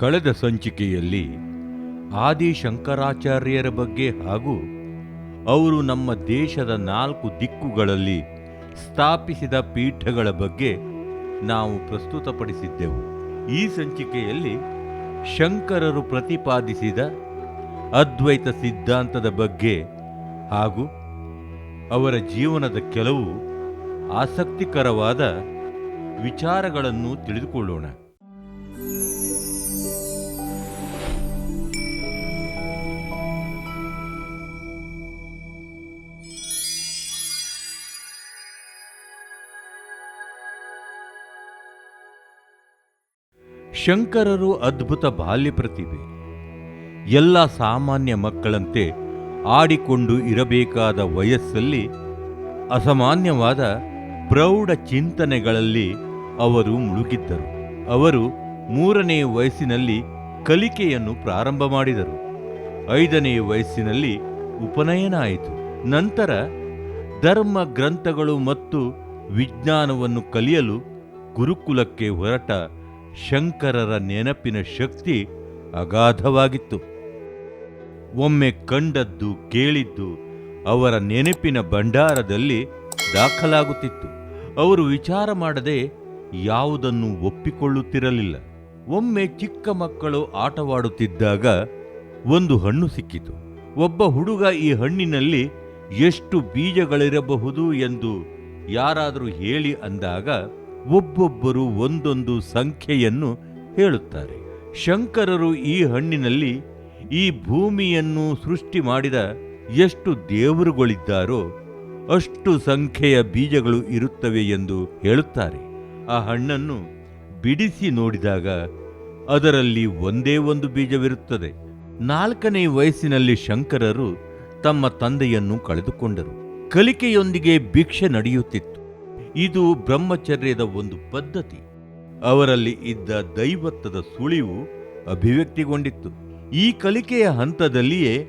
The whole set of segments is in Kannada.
ಕಳೆದ ಸಂಚಿಕೆಯಲ್ಲಿ ಆದಿ ಶಂಕರಾಚಾರ್ಯರ ಬಗ್ಗೆ ಹಾಗೂ ಅವರು ನಮ್ಮ ದೇಶದ ನಾಲ್ಕು ದಿಕ್ಕುಗಳಲ್ಲಿ ಸ್ಥಾಪಿಸಿದ ಪೀಠಗಳ ಬಗ್ಗೆ ನಾವು ಪ್ರಸ್ತುತಪಡಿಸಿದ್ದೆವು. ಈ ಸಂಚಿಕೆಯಲ್ಲಿ ಶಂಕರರು ಪ್ರತಿಪಾದಿಸಿದ ಅದ್ವೈತ ಸಿದ್ಧಾಂತದ ಬಗ್ಗೆ ಹಾಗೂ ಅವರ ಜೀವನದ ಕೆಲವು ಆಸಕ್ತಿಕರವಾದ ವಿಚಾರಗಳನ್ನು ತಿಳಿದುಕೊಳ್ಳೋಣ. ಶಂಕರರು ಅದ್ಭುತ ಬಾಲ್ಯ ಪ್ರತಿಭೆ. ಎಲ್ಲ ಸಾಮಾನ್ಯ ಮಕ್ಕಳಂತೆ ಆಡಿಕೊಂಡು ಇರಬೇಕಾದ ವಯಸ್ಸಲ್ಲಿ ಅಸಾಮಾನ್ಯವಾದ ಪ್ರೌಢ ಚಿಂತನೆಗಳಲ್ಲಿ ಅವರು ಮುಳುಗಿದ್ದರು. ಅವರು ಮೂರನೇ ವಯಸ್ಸಿನಲ್ಲಿ ಕಲಿಕೆಯನ್ನು ಪ್ರಾರಂಭ ಮಾಡಿದರು. ಐದನೇ ವಯಸ್ಸಿನಲ್ಲಿ ಉಪನಯನ ಆಯಿತು ನಂತರ ಧರ್ಮ ಗ್ರಂಥಗಳು ಮತ್ತು ವಿಜ್ಞಾನವನ್ನು ಕಲಿಯಲು ಗುರುಕುಲಕ್ಕೆ ಹೊರಟ ಶಂಕರರ ನೆನಪಿನ ಶಕ್ತಿ ಅಗಾಧವಾಗಿತ್ತು. ಒಮ್ಮೆ ಕಂಡದ್ದು ಕೇಳಿದ್ದು ಅವರ ನೆನಪಿನ ಭಂಡಾರದಲ್ಲಿ ದಾಖಲಾಗುತ್ತಿತ್ತು. ಅವರು ವಿಚಾರ ಮಾಡದೆ ಯಾವುದನ್ನು ಒಪ್ಪಿಕೊಳ್ಳುತ್ತಿರಲಿಲ್ಲ. ಒಮ್ಮೆ ಚಿಕ್ಕ ಮಕ್ಕಳು ಆಟವಾಡುತ್ತಿದ್ದಾಗ ಒಂದು ಹಣ್ಣು ಸಿಕ್ಕಿತು. ಒಬ್ಬ ಹುಡುಗ ಈ ಹಣ್ಣಿನಲ್ಲಿ ಎಷ್ಟು ಬೀಜಗಳಿರಬಹುದು ಎಂದು ಯಾರಾದರೂ ಹೇಳಿ ಅಂದಾಗ ಒಬ್ಬೊಬ್ಬರು ಒಂದೊಂದು ಸಂಖ್ಯೆಯನ್ನು ಹೇಳುತ್ತಾರೆ. ಶಂಕರರು ಈ ಹಣ್ಣಿನಲ್ಲಿ ಈ ಭೂಮಿಯನ್ನು ಸೃಷ್ಟಿ ಮಾಡಿದ ಎಷ್ಟು ದೇವರುಗಳಿದ್ದಾರೋ ಅಷ್ಟು ಸಂಖ್ಯೆಯ ಬೀಜಗಳು ಇರುತ್ತವೆ ಎಂದು ಹೇಳುತ್ತಾರೆ. ಆ ಹಣ್ಣನ್ನು ಬಿಡಿಸಿ ನೋಡಿದಾಗ ಅದರಲ್ಲಿ ಒಂದೇ ಒಂದು ಬೀಜವಿರುತ್ತದೆ. ನಾಲ್ಕನೇ ವಯಸ್ಸಿನಲ್ಲಿ ಶಂಕರರು ತಮ್ಮ ತಂದೆಯನ್ನು ಕಳೆದುಕೊಂಡರು. ಕಲಿಕೆಯೊಂದಿಗೆ ಭಿಕ್ಷೆ ನಡೆಯುತ್ತಿತ್ತು. ಇದು ಬ್ರಹ್ಮಚರ್ಯದ ಒಂದು ಪದ್ಧತಿ. ಅವರಲ್ಲಿ ಇದ್ದ ದೈವತ್ವದ ಸುಳಿವು ಅಭಿವ್ಯಕ್ತಿಗೊಂಡಿತ್ತು. ಈ ಕಲಿಕೆಯ ಹಂತದಲ್ಲಿಯೇ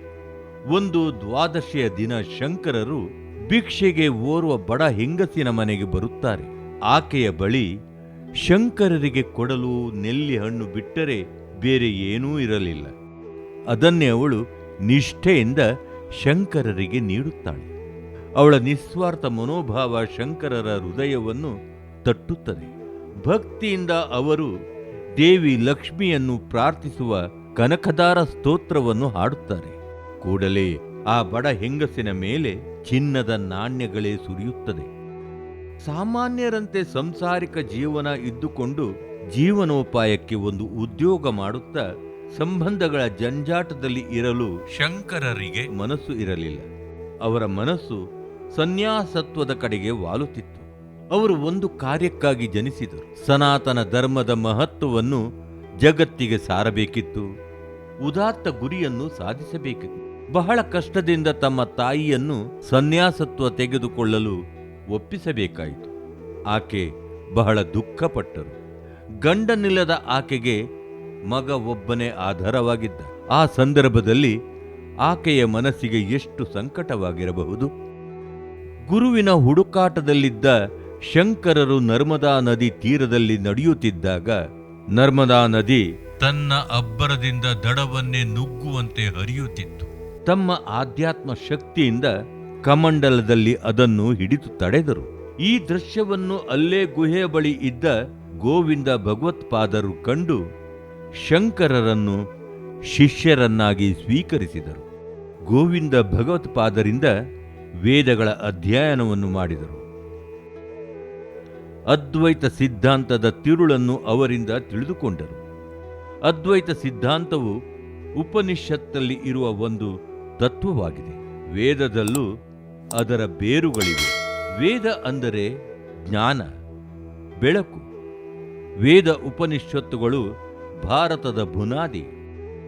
ಒಂದು ದ್ವಾದಶಿಯ ದಿನ ಶಂಕರರು ಭಿಕ್ಷೆಗೆ ಓರ್ವ ಬಡ ಹೆಂಗಸಿನ ಮನೆಗೆ ಬರುತ್ತಾರೆ. ಆಕೆಯ ಬಳಿ ಶಂಕರರಿಗೆ ಕೊಡಲು ನೆಲ್ಲಿ ಹಣ್ಣು ಬಿಟ್ಟರೆ ಬೇರೆ ಏನೂ ಇರಲಿಲ್ಲ. ಅದನ್ನೇ ಅವಳು ನಿಷ್ಠೆಯಿಂದ ಶಂಕರರಿಗೆ ನೀಡುತ್ತಾಳೆ. ಅವಳ ನಿಸ್ವಾರ್ಥ ಮನೋಭಾವ ಶಂಕರರ ಹೃದಯವನ್ನು ತಟ್ಟುತ್ತದೆ. ಭಕ್ತಿಯಿಂದ ಅವರು ದೇವಿ ಲಕ್ಷ್ಮಿಯನ್ನು ಪ್ರಾರ್ಥಿಸುವ ಕನಕದಾರ ಸ್ತೋತ್ರವನ್ನು ಹಾಡುತ್ತಾರೆ. ಕೂಡಲೇ ಆ ಬಡ ಹೆಂಗಸಿನ ಮೇಲೆ ಚಿನ್ನದ ನಾಣ್ಯಗಳೇ ಸುರಿಯುತ್ತದೆ. ಸಾಮಾನ್ಯರಂತೆ ಸಂಸಾರಿಕ ಜೀವನ ಇದ್ದುಕೊಂಡು ಜೀವನೋಪಾಯಕ್ಕೆ ಒಂದು ಉದ್ಯೋಗ ಮಾಡುತ್ತಾ ಸಂಬಂಧಗಳ ಜಂಜಾಟದಲ್ಲಿ ಇರಲು ಶಂಕರರಿಗೆ ಮನಸ್ಸು ಇರಲಿಲ್ಲ. ಅವರ ಮನಸ್ಸು ಸನ್ಯಾಸತ್ವದ ಕಡೆಗೆ ವಾಲುತ್ತಿತ್ತು. ಅವರು ಒಂದು ಕಾರ್ಯಕ್ಕಾಗಿ ಜನಿಸಿದರು. ಸನಾತನ ಧರ್ಮದ ಮಹತ್ವವನ್ನು ಜಗತ್ತಿಗೆ ಸಾರಬೇಕಿತ್ತು. ಉದಾತ್ತ ಗುರಿಯನ್ನು ಸಾಧಿಸಬೇಕಿತ್ತು. ಬಹಳ ಕಷ್ಟದಿಂದ ತಮ್ಮ ತಾಯಿಯನ್ನು ಸನ್ಯಾಸತ್ವ ತೆಗೆದುಕೊಳ್ಳಲು ಒಪ್ಪಿಸಬೇಕಾಯಿತು. ಆಕೆ ಬಹಳ ದುಃಖಪಟ್ಟರು. ಗಂಡನಿಲ್ಲದ ಆಕೆಗೆ ಮಗ ಒಬ್ಬನೇ ಆಧಾರವಾಗಿದ್ದ. ಆ ಸಂದರ್ಭದಲ್ಲಿ ಆಕೆಯ ಮನಸ್ಸಿಗೆ ಎಷ್ಟು ಸಂಕಟವಾಗಿರಬಹುದು? ಗುರುವಿನ ಹುಡುಕಾಟದಲ್ಲಿದ್ದ ಶಂಕರರು ನರ್ಮದಾ ನದಿ ತೀರದಲ್ಲಿ ನಡೆಯುತ್ತಿದ್ದಾಗ, ನರ್ಮದಾ ನದಿ ತನ್ನ ಅಬ್ಬರದಿಂದ ದಡವನ್ನೇ ನುಗ್ಗುವಂತೆ ಹರಿಯುತ್ತಿತ್ತು. ತಮ್ಮ ಆಧ್ಯಾತ್ಮ ಶಕ್ತಿಯಿಂದ ಕಮಂಡಲದಲ್ಲಿ ಅದನ್ನು ಹಿಡಿದು ತಡೆದರು. ಈ ದೃಶ್ಯವನ್ನು ಅಲ್ಲೇ ಗುಹೆಯ ಬಳಿ ಇದ್ದ ಗೋವಿಂದ ಭಗವತ್ಪಾದರು ಕಂಡು ಶಂಕರರನ್ನು ಶಿಷ್ಯರನ್ನಾಗಿ ಸ್ವೀಕರಿಸಿದರು. ಗೋವಿಂದ ಭಗವತ್ಪಾದರಿಂದ ವೇದಗಳ ಅಧ್ಯಯನವನ್ನು ಮಾಡಿದರು. ಅದ್ವೈತ ಸಿದ್ಧಾಂತದ ತಿರುಳನ್ನು ಅವರಿಂದ ತಿಳಿದುಕೊಂಡರು. ಅದ್ವೈತ ಸಿದ್ಧಾಂತವು ಉಪನಿಷತ್ತಲ್ಲಿ ಇರುವ ಒಂದು ತತ್ವವಾಗಿದೆ. ವೇದದಲ್ಲೂ ಅದರ ಬೇರುಗಳಿವೆ. ವೇದ ಅಂದರೆ ಜ್ಞಾನ, ಬೆಳಕು. ವೇದ ಉಪನಿಷತ್ತುಗಳು ಭಾರತದ ಬುನಾದಿ.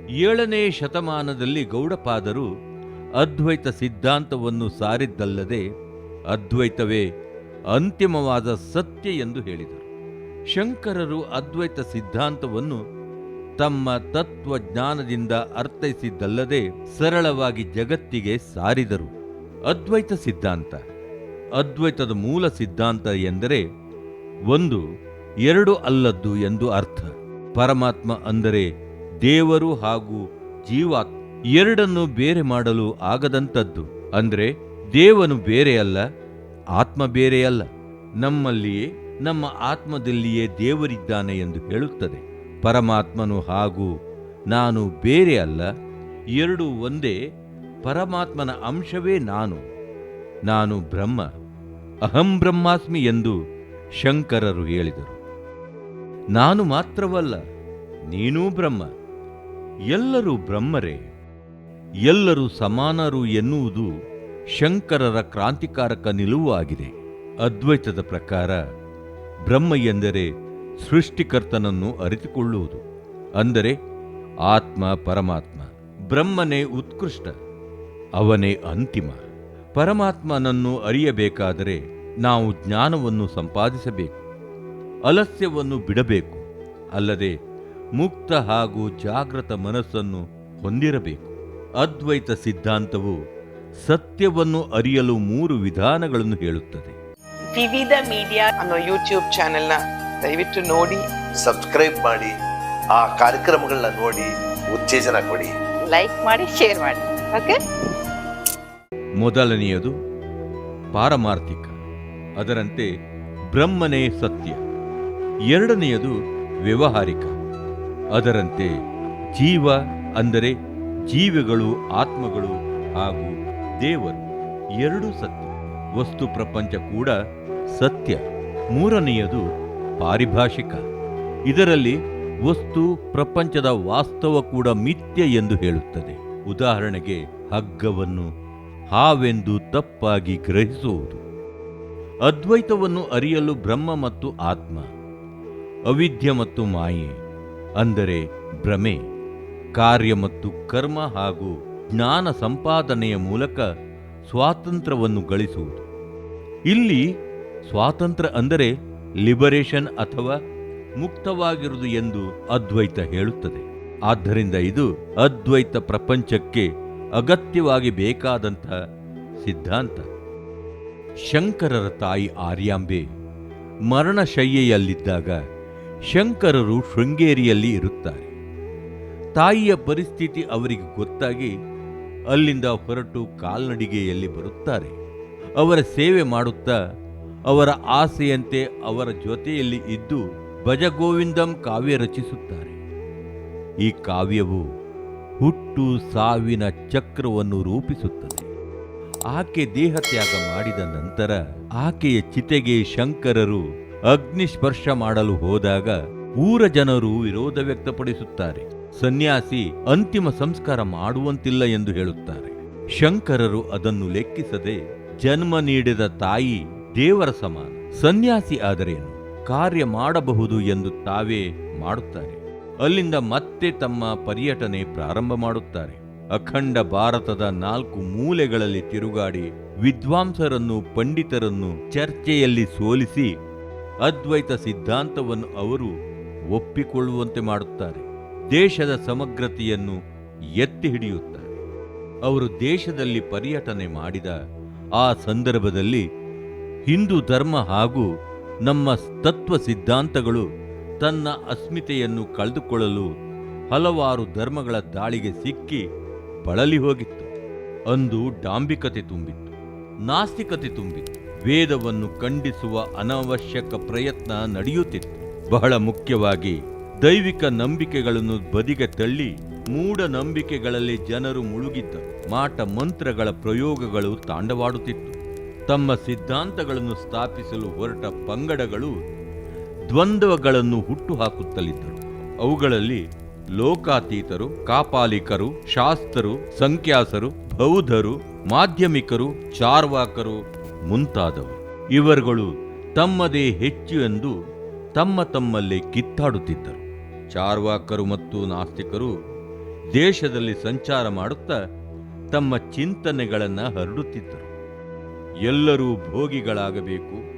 ಏಳನೇ ಶತಮಾನದಲ್ಲಿ ಗೌಡಪಾದರು ಅದ್ವೈತ ಸಿದ್ಧಾಂತವನ್ನು ಸಾರಿದ್ದಲ್ಲದೆ ಅದ್ವೈತವೇ ಅಂತಿಮವಾದ ಸತ್ಯ ಎಂದು ಹೇಳಿದರು. ಶಂಕರರು ಅದ್ವೈತ ಸಿದ್ಧಾಂತವನ್ನು ತಮ್ಮ ತತ್ವಜ್ಞಾನದಿಂದ ಅರ್ಥೈಸಿದ್ದಲ್ಲದೆ ಸರಳವಾಗಿ ಜಗತ್ತಿಗೆ ಸಾರಿದರು. ಅದ್ವೈತ ಸಿದ್ಧಾಂತ, ಅದ್ವೈತದ ಮೂಲ ಸಿದ್ಧಾಂತ ಎಂದರೆ ಒಂದು ಎರಡು ಅಲ್ಲದ್ದು ಎಂದು ಅರ್ಥ. ಪರಮಾತ್ಮ ಅಂದರೆ ದೇವರು ಹಾಗೂ ಜೀವಾತ್ಮ. ಎರಡನ್ನು ಬೇರೆ ಮಾಡಲು ಆಗದಂಥದ್ದು. ಅಂದರೆ ದೇವನು ಬೇರೆ ಅಲ್ಲ, ಆತ್ಮ ಬೇರೆಯಲ್ಲ ನಮ್ಮಲ್ಲಿಯೇ, ನಮ್ಮ ಆತ್ಮದಲ್ಲಿಯೇ ದೇವರಿದ್ದಾನೆ ಎಂದು ಹೇಳುತ್ತದೆ. ಪರಮಾತ್ಮನು ಹಾಗೂ ನಾನು ಬೇರೆ ಅಲ್ಲ, ಎರಡು ಒಂದೇ, ಪರಮಾತ್ಮನ ಅಂಶವೇ ನಾನು. ನಾನು ಬ್ರಹ್ಮ, ಅಹಂ ಬ್ರಹ್ಮಾಸ್ಮಿ ಎಂದು ಶಂಕರರು ಹೇಳಿದರು. ನಾನು ಮಾತ್ರವಲ್ಲ, ನೀನೂ ಬ್ರಹ್ಮ, ಎಲ್ಲರೂ ಬ್ರಹ್ಮರೇ. ಎಲ್ಲರೂ ಸಮಾನರು ಎನ್ನುವುದು ಶಂಕರರ ಕ್ರಾಂತಿಕಾರಕ ನಿಲುವು ಆಗಿದೆ. ಅದ್ವೈತದ ಪ್ರಕಾರ ಬ್ರಹ್ಮ ಎಂದರೆ ಸೃಷ್ಟಿಕರ್ತನನ್ನು ಅರಿತುಕೊಳ್ಳುವುದು. ಅಂದರೆ ಆತ್ಮ, ಪರಮಾತ್ಮ, ಬ್ರಹ್ಮನೇ ಉತ್ಕೃಷ್ಟ, ಅವನೇ ಅಂತಿಮ. ಪರಮಾತ್ಮನನ್ನು ಅರಿಯಬೇಕಾದರೆ ನಾವು ಜ್ಞಾನವನ್ನು ಸಂಪಾದಿಸಬೇಕು, ಅಲಸ್ಯವನ್ನು ಬಿಡಬೇಕು, ಅಲ್ಲದೆ ಮುಕ್ತ ಹಾಗೂ ಜಾಗೃತ ಮನಸ್ಸನ್ನು ಹೊಂದಿರಬೇಕು. ಅದ್ವೈತ ಸಿದ್ಧಾಂತವು ಸತ್ಯವನ್ನು ಅರಿಯಲು ಮೂರು ವಿಧಾನಗಳನ್ನು ಹೇಳುತ್ತದೆ. ವಿವಿಧ ಮೀಡಿಯಾ ಅನ್ನೋ ಯೂಟ್ಯೂಬ್ ಚಾನೆಲ್ನ ದಯವಿಟ್ಟು ನೋಡಿ. ಸಬ್ಸ್ಕ್ರೈಬ್ ಮಾಡಿ ಆ ಕಾರ್ಯಕ್ರಮಗಳನ್ನ ನೋಡಿ ಉತ್ತೇಜನ ಕೊಡಿ. ಲೈಕ್ ಮಾಡಿ ಶೇರ್ ಮಾಡಿ. ಓಕೆ ಮೊದಲನೆಯದು ಪಾರಮಾರ್ಥಿಕ ಅದರಂತೆ ಬ್ರಹ್ಮನೇ ಸತ್ಯ. ಎರಡನೆಯದು ವ್ಯವಹಾರಿಕ ಅದರಂತೆ ಜೀವ ಅಂದರೆ ಜೀವಿಗಳು, ಆತ್ಮಗಳು ಹಾಗೂ ದೇವರು ಎರಡೂ ಸತ್ಯ. ವಸ್ತು ಪ್ರಪಂಚ ಕೂಡ ಸತ್ಯ. ಮೂರನೆಯದು ಪಾರಿಭಾಷಿಕ. ಇದರಲ್ಲಿ ವಸ್ತು ಪ್ರಪಂಚದ ವಾಸ್ತವ ಕೂಡ ಮಿಥ್ಯ ಎಂದು ಹೇಳುತ್ತದೆ. ಉದಾಹರಣೆಗೆ ಹಗ್ಗವನ್ನು ಹಾವೆಂದು ತಪ್ಪಾಗಿ ಗ್ರಹಿಸುವುದು. ಅದ್ವೈತವನ್ನು ಅರಿಯಲು ಬ್ರಹ್ಮ ಮತ್ತು ಆತ್ಮ, ಅವಿದ್ಯ ಮತ್ತು ಮಾಯೆ, ಅಂದರೆ ಭ್ರಮೆ. ಕಾರ್ಯ ಮತ್ತು ಕರ್ಮ ಹಾಗೂ ಜ್ಞಾನ ಸಂಪಾದನೆಯ ಮೂಲಕ ಸ್ವಾತಂತ್ರ್ಯವನ್ನು ಗಳಿಸುವುದು. ಇಲ್ಲಿ ಸ್ವಾತಂತ್ರ್ಯ ಅಂದರೆ ಲಿಬರೇಷನ್ ಅಥವಾ ಮುಕ್ತವಾಗಿರುವುದು ಎಂದು ಅದ್ವೈತ ಹೇಳುತ್ತದೆ. ಆದ್ದರಿಂದ ಇದು ಅದ್ವೈತ ಪ್ರಪಂಚಕ್ಕೆ ಅಗತ್ಯವಾಗಿ ಬೇಕಾದಂತಹ ಸಿದ್ಧಾಂತ. ಶಂಕರರ ತಾಯಿ ಆರ್ಯಾಂಬೆ ಮರಣಶಯ್ಯೆಯಲ್ಲಿದ್ದಾಗ ಶಂಕರರು ಶೃಂಗೇರಿಯಲ್ಲಿ ಇರುತ್ತಾರೆ. ತಾಯಿಯ ಪರಿಸ್ಥಿತಿ ಅವರಿಗೆ ಗೊತ್ತಾಗಿ ಅಲ್ಲಿಂದ ಹೊರಟು ಕಾಲ್ನಡಿಗೆಯಲ್ಲಿ ಬರುತ್ತಾರೆ. ಅವರ ಸೇವೆ ಮಾಡುತ್ತಾ, ಅವರ ಆಸೆಯಂತೆ ಅವರ ಜೊತೆಯಲ್ಲಿ ಇದ್ದು ಭಜಗೋವಿಂದಂ ಕಾವ್ಯ ರಚಿಸುತ್ತಾರೆ. ಈ ಕಾವ್ಯವು ಹುಟ್ಟು ಸಾವಿನ ಚಕ್ರವನ್ನು ರೂಪಿಸುತ್ತದೆ. ಆಕೆ ದೇಹತ್ಯಾಗ ಮಾಡಿದ ನಂತರ ಆಕೆಯ ಚಿತೆಗೆ ಶಂಕರರು ಅಗ್ನಿಸ್ಪರ್ಶ ಮಾಡಲು ಹೋದಾಗ ಊರ ಜನರು ವಿರೋಧ ವ್ಯಕ್ತಪಡಿಸುತ್ತಾರೆ. ಸನ್ಯಾಸಿ ಅಂತಿಮ ಸಂಸ್ಕಾರ ಮಾಡುವಂತಿಲ್ಲ ಎಂದು ಹೇಳುತ್ತಾರೆ. ಶಂಕರರು ಅದನ್ನು ಲೆಕ್ಕಿಸದೆ ಜನ್ಮ ನೀಡಿದ ತಾಯಿ ದೇವರ ಸಮಾನ. ಸನ್ಯಾಸಿ ಆದರೇನು ಕಾರ್ಯ ಮಾಡಬಹುದು ಎಂದು ತಾವೇ ಮಾಡುತ್ತಾರೆ. ಅಲ್ಲಿಂದ ಮತ್ತೆ ತಮ್ಮ ಪರ್ಯಟನೆ ಪ್ರಾರಂಭ ಮಾಡುತ್ತಾರೆ. ಅಖಂಡ ಭಾರತದ ನಾಲ್ಕು ಮೂಲೆಗಳಲ್ಲಿ ತಿರುಗಾಡಿ ವಿದ್ವಾಂಸರನ್ನು ಪಂಡಿತರನ್ನು ಚರ್ಚೆಯಲ್ಲಿ ಸೋಲಿಸಿ ಅದ್ವೈತ ಸಿದ್ಧಾಂತವನ್ನು ಅವರು ಒಪ್ಪಿಕೊಳ್ಳುವಂತೆ ಮಾಡುತ್ತಾರೆ. ದೇಶದ ಸಮಗ್ರತೆಯನ್ನು ಎತ್ತಿ ಹಿಡಿಯುತ್ತಾರೆ. ಅವರು ದೇಶದಲ್ಲಿ ಪರ್ಯಟನೆ ಮಾಡಿದ ಆ ಸಂದರ್ಭದಲ್ಲಿ ಹಿಂದೂ ಧರ್ಮ ಹಾಗೂ ನಮ್ಮ ತತ್ವ ಸಿದ್ಧಾಂತಗಳು ತನ್ನ ಅಸ್ಮಿತೆಯನ್ನು ಕಳೆದುಕೊಳ್ಳಲು ಹಲವಾರು ಧರ್ಮಗಳ ದಾಳಿಗೆ ಸಿಕ್ಕಿ ಬಳಲಿ ಹೋಗಿತ್ತು. ಅಂದು ಡಾಂಬಿಕತೆ ತುಂಬಿತ್ತು, ನಾಸ್ತಿಕತೆ ತುಂಬಿತ್ತು. ವೇದವನ್ನು ಖಂಡಿಸುವ ಅನವಶ್ಯಕ ಪ್ರಯತ್ನ ನಡೆಯುತ್ತಿತ್ತು. ಬಹಳ ಮುಖ್ಯವಾಗಿ ದೈವಿಕ ನಂಬಿಕೆಗಳನ್ನು ಬದಿಗೆ ತಳ್ಳಿ ಮೂಢ ನಂಬಿಕೆಗಳಲ್ಲಿ ಜನರು ಮುಳುಗಿದ್ದರು ಮಾಟ ಮಂತ್ರಗಳ ಪ್ರಯೋಗಗಳು ತಾಂಡವಾಡುತ್ತಿತ್ತು. ತಮ್ಮ ಸಿದ್ಧಾಂತಗಳನ್ನು ಸ್ಥಾಪಿಸಲು ಹೊರಟ ಪಂಗಡಗಳು ದ್ವಂದ್ವಗಳನ್ನು ಹುಟ್ಟುಹಾಕುತ್ತಲಿದ್ದರು. ಅವುಗಳಲ್ಲಿ ಲೋಕಾತೀತರು, ಕಾಪಾಲಿಕರು ಶಾಸ್ತರು ಸಂಖ್ಯಾಸರು, ಬೌದ್ಧರು, ಮಾಧ್ಯಮಿಕರು, ಚಾರ್ವಾಕರು ಮುಂತಾದವರು. ಇವರುಗಳು ತಮ್ಮದೇ ಹೆಚ್ಚು ಎಂದು ತಮ್ಮ ತಮ್ಮಲ್ಲೇ ಕಿತ್ತಾಡುತ್ತಿದ್ದರು. ಚಾರ್ವಾಕರು ಮತ್ತು ನಾಸ್ತಿಕರು ದೇಶದಲ್ಲಿ ಸಂಚಾರ ಮಾಡುತ್ತಾ ತಮ್ಮ ಚಿಂತನೆಗಳನ್ನು ಹರಡುತ್ತಿದ್ದರು. ಎಲ್ಲರೂ ಭೋಗಿಗಳಾಗಬೇಕು.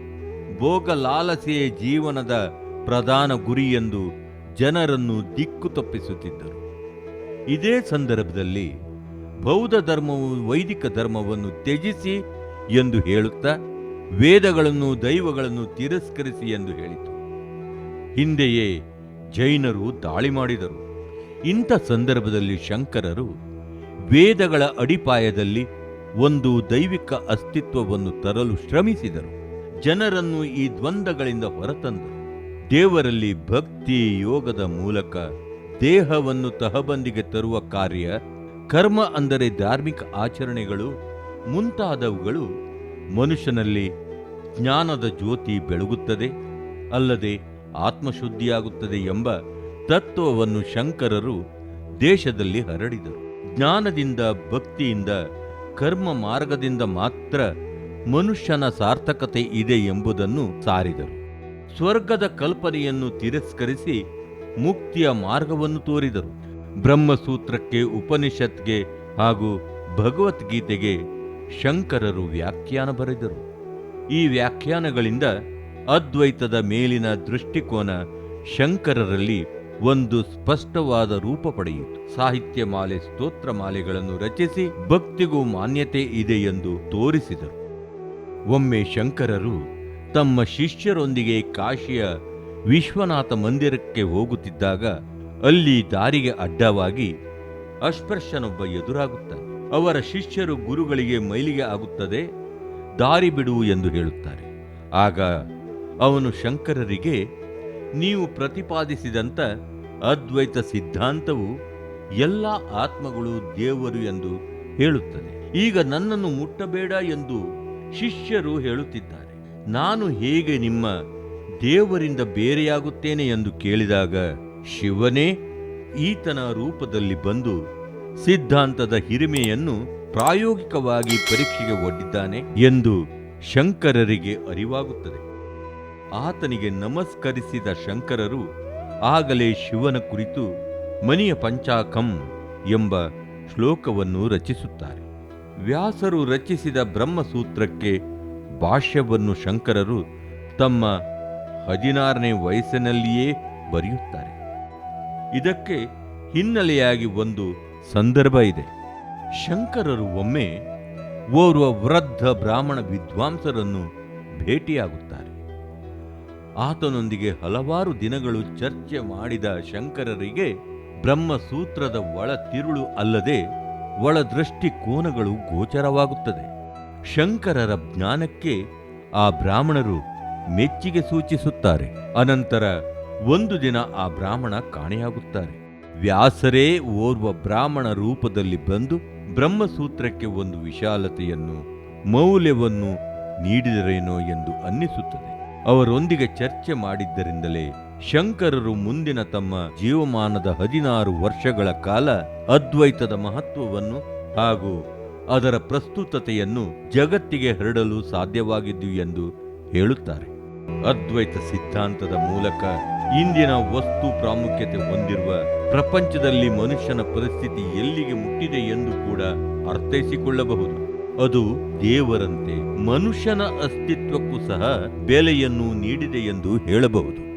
ಭೋಗ ಲಾಲಸೆಯೇ ಜೀವನದ ಪ್ರಧಾನ ಗುರಿ ಎಂದು ಜನರನ್ನು ದಿಕ್ಕು ತಪ್ಪಿಸುತ್ತಿದ್ದರು. ಇದೇ ಸಂದರ್ಭದಲ್ಲಿ ಬೌದ್ಧ ಧರ್ಮವು ವೈದಿಕ ಧರ್ಮವನ್ನು ತ್ಯಜಿಸಿ ಎಂದು ಹೇಳುತ್ತಾ ವೇದಗಳನ್ನು, ದೈವಗಳನ್ನು ತಿರಸ್ಕರಿಸಿ ಎಂದು ಹೇಳಿತು. ಹಿಂದೆಯೇ ಜೈನರು ದಾಳಿ ಮಾಡಿದರು. ಇಂಥ ಸಂದರ್ಭದಲ್ಲಿ ಶಂಕರರು ವೇದಗಳ ಅಡಿಪಾಯದಲ್ಲಿ ಒಂದು ದೈವಿಕ ಅಸ್ತಿತ್ವವನ್ನು ತರಲು ಶ್ರಮಿಸಿದರು. ಜನರನ್ನು ಈ ದ್ವಂದ್ವಗಳಿಂದ ಹೊರತಂದರು. ದೇವರಲ್ಲಿ ಭಕ್ತಿ ಯೋಗದ ಮೂಲಕ ದೇಹವನ್ನು ತಹಬಂದಿಗೆ ತರುವ ಕಾರ್ಯ, ಕರ್ಮ ಅಂದರೆ ಧಾರ್ಮಿಕ ಆಚರಣೆಗಳು, ಮುಂತಾದವುಗಳು ಮನುಷ್ಯನಲ್ಲಿ ಜ್ಞಾನದ ಜ್ಯೋತಿ ಬೆಳಗುತ್ತದೆ. ಅಲ್ಲದೆ ಆತ್ಮಶುದ್ಧಿಯಾಗುತ್ತದೆ ಎಂಬ ತತ್ವವನ್ನು ಶಂಕರರು ದೇಶದಲ್ಲಿ ಹರಡಿದರು. ಜ್ಞಾನದಿಂದ, ಭಕ್ತಿಯಿಂದ, ಕರ್ಮ ಮಾರ್ಗದಿಂದ ಮಾತ್ರ ಮನುಷ್ಯನ ಸಾರ್ಥಕತೆ ಇದೆ ಎಂಬುದನ್ನು ಸಾರಿದರು. ಸ್ವರ್ಗದ ಕಲ್ಪನೆಯನ್ನು ತಿರಸ್ಕರಿಸಿ ಮುಕ್ತಿಯ ಮಾರ್ಗವನ್ನು ತೋರಿದರು. ಬ್ರಹ್ಮಸೂತ್ರಕ್ಕೆ, ಉಪನಿಷತ್ಗೆ ಹಾಗೂ ಭಗವದ್ಗೀತೆಗೆ ಶಂಕರರು ವ್ಯಾಖ್ಯಾನ ಬರೆದರು. ಈ ವ್ಯಾಖ್ಯಾನಗಳಿಂದ ಅದ್ವೈತದ ಮೇಲಿನ ದೃಷ್ಟಿಕೋನ ಶಂಕರರಲ್ಲಿ ಒಂದು ಸ್ಪಷ್ಟವಾದ ರೂಪ ಪಡೆಯಿತು. ಸಾಹಿತ್ಯ ಮಾಲೆ, ಸ್ತೋತ್ರ ಮಾಲೆಗಳನ್ನು ರಚಿಸಿ ಭಕ್ತಿಗೂ ಮಾನ್ಯತೆ ಇದೆ ಎಂದು ತೋರಿಸಿದರು. ಒಮ್ಮೆ ಶಂಕರರು ತಮ್ಮ ಶಿಷ್ಯರೊಂದಿಗೆ ಕಾಶಿಯ ವಿಶ್ವನಾಥ ಮಂದಿರಕ್ಕೆ ಹೋಗುತ್ತಿದ್ದಾಗ ಅಲ್ಲಿ ದಾರಿಗೆ ಅಡ್ಡವಾಗಿ ಅಸ್ಪೃಶ್ಯನೊಬ್ಬ ಎದುರಾಗುತ್ತಾನೆ. ಅವರ ಶಿಷ್ಯರು ಗುರುಗಳಿಗೆ ಮೈಲಿಗೆ ಆಗುತ್ತದೆ, ದಾರಿ ಬಿಡು ಎಂದು ಹೇಳುತ್ತಾರೆ. ಆಗ ಅವನು ಶಂಕರರಿಗೆ, ನೀವು ಪ್ರತಿಪಾದಿಸಿದಂಥ ಅದ್ವೈತ ಸಿದ್ಧಾಂತವು ಎಲ್ಲ ಆತ್ಮಗಳು ದೇವರು ಎಂದು ಹೇಳುತ್ತದೆ. ಈಗ ನನ್ನನ್ನು ಮುಟ್ಟಬೇಡ ಎಂದು ಶಿಷ್ಯರು ಹೇಳುತ್ತಿದ್ದಾರೆ. ನಾನು ಹೇಗೆ ನಿಮ್ಮ ದೇವರಿಂದ ಬೇರೆಯಾಗುತ್ತೇನೆ ಎಂದು ಕೇಳಿದಾಗ ಶಿವನೇ ಈತನ ರೂಪದಲ್ಲಿ ಬಂದು ಸಿದ್ಧಾಂತದ ಹಿರಿಮೆಯನ್ನು ಪ್ರಾಯೋಗಿಕವಾಗಿ ಪರೀಕ್ಷೆಗೆ ಒಡ್ಡಿದ್ದಾನೆ ಎಂದು ಶಂಕರರಿಗೆ ಅರಿವಾಗುತ್ತದೆ. ಆತನಿಗೆ ನಮಸ್ಕರಿಸಿದ ಶಂಕರರು, ಆಗಲೇ ಶಿವನ ಕುರಿತು ಮನಿಯ ಪಂಚಾಕಂ ಎಂಬ ಶ್ಲೋಕವನ್ನು ರಚಿಸುತ್ತಾರೆ. ವ್ಯಾಸರು ರಚಿಸಿದ ಬ್ರಹ್ಮಸೂತ್ರಕ್ಕೆ ಭಾಷ್ಯವನ್ನು ಶಂಕರರು ತಮ್ಮ ಹದಿನಾರನೇ ವಯಸ್ಸಿನಲ್ಲಿಯೇ ಬರೆಯುತ್ತಾರೆ. ಇದಕ್ಕೆ ಹಿನ್ನೆಲೆಯಾಗಿ ಒಂದು ಸಂದರ್ಭ ಇದೆ. ಶಂಕರರು ಒಮ್ಮೆ ಓರ್ವ ವೃದ್ಧ ಬ್ರಾಹ್ಮಣ ವಿದ್ವಾಂಸರನ್ನು ಭೇಟಿಯಾಗುತ್ತಾರೆ. ಆತನೊಂದಿಗೆ ಹಲವಾರು ದಿನಗಳು ಚರ್ಚೆ ಮಾಡಿದ ಶಂಕರರಿಗೆ ಬ್ರಹ್ಮಸೂತ್ರದ ಒಳ ತಿರುಳು ಅಲ್ಲದೆ ಒಳ ದೃಷ್ಟಿಕೋನಗಳು ಗೋಚರವಾಗುತ್ತದೆ. ಶಂಕರರ ಜ್ಞಾನಕ್ಕೆ ಆ ಬ್ರಾಹ್ಮಣರು ಮೆಚ್ಚಿಗೆ ಸೂಚಿಸುತ್ತಾರೆ. ಅನಂತರ ಒಂದು ದಿನ ಆ ಬ್ರಾಹ್ಮಣ ಕಾಣೆಯಾಗುತ್ತಾರೆ. ವ್ಯಾಸರೇ ಓರ್ವ ಬ್ರಾಹ್ಮಣ ರೂಪದಲ್ಲಿ ಬಂದು ಬ್ರಹ್ಮಸೂತ್ರಕ್ಕೆ ಒಂದು ವಿಶಾಲತೆಯನ್ನು, ಮೌಲ್ಯವನ್ನು ನೀಡಿದರೇನೋ ಎಂದು ಅನ್ನಿಸುತ್ತದೆ. ಅವರೊಂದಿಗೆ ಚರ್ಚೆ ಮಾಡಿದ್ದರಿಂದಲೇ ಶಂಕರರು ಮುಂದಿನ ತಮ್ಮ ಜೀವಮಾನದ ಹದಿನಾರು ವರ್ಷಗಳ ಕಾಲ ಅದ್ವೈತದ ಮಹತ್ವವನ್ನು ಹಾಗೂ ಅದರ ಪ್ರಸ್ತುತತೆಯನ್ನು ಜಗತ್ತಿಗೆ ಹರಡಲು ಸಾಧ್ಯವಾಗಿದ್ದು ಎಂದು ಹೇಳುತ್ತಾರೆ. ಅದ್ವೈತ ಸಿದ್ಧಾಂತದ ಮೂಲಕ ಇಂದಿನ ವಸ್ತು ಪ್ರಾಮುಖ್ಯತೆ ಹೊಂದಿರುವ ಪ್ರಪಂಚದಲ್ಲಿ ಮನುಷ್ಯನ ಪರಿಸ್ಥಿತಿ ಎಲ್ಲಿಗೆ ಮುಟ್ಟಿದೆ ಎಂದು ಕೂಡ ಅರ್ಥೈಸಿಕೊಳ್ಳಬಹುದು. ಅದು ದೇವರಂತೆ ಮನುಷ್ಯನ ಅಸ್ತಿತ್ವಕ್ಕೂ ಸಹ ಬೆಲೆಯನ್ನು ನೀಡಿದೆ ಎಂದು ಹೇಳಬಹುದು.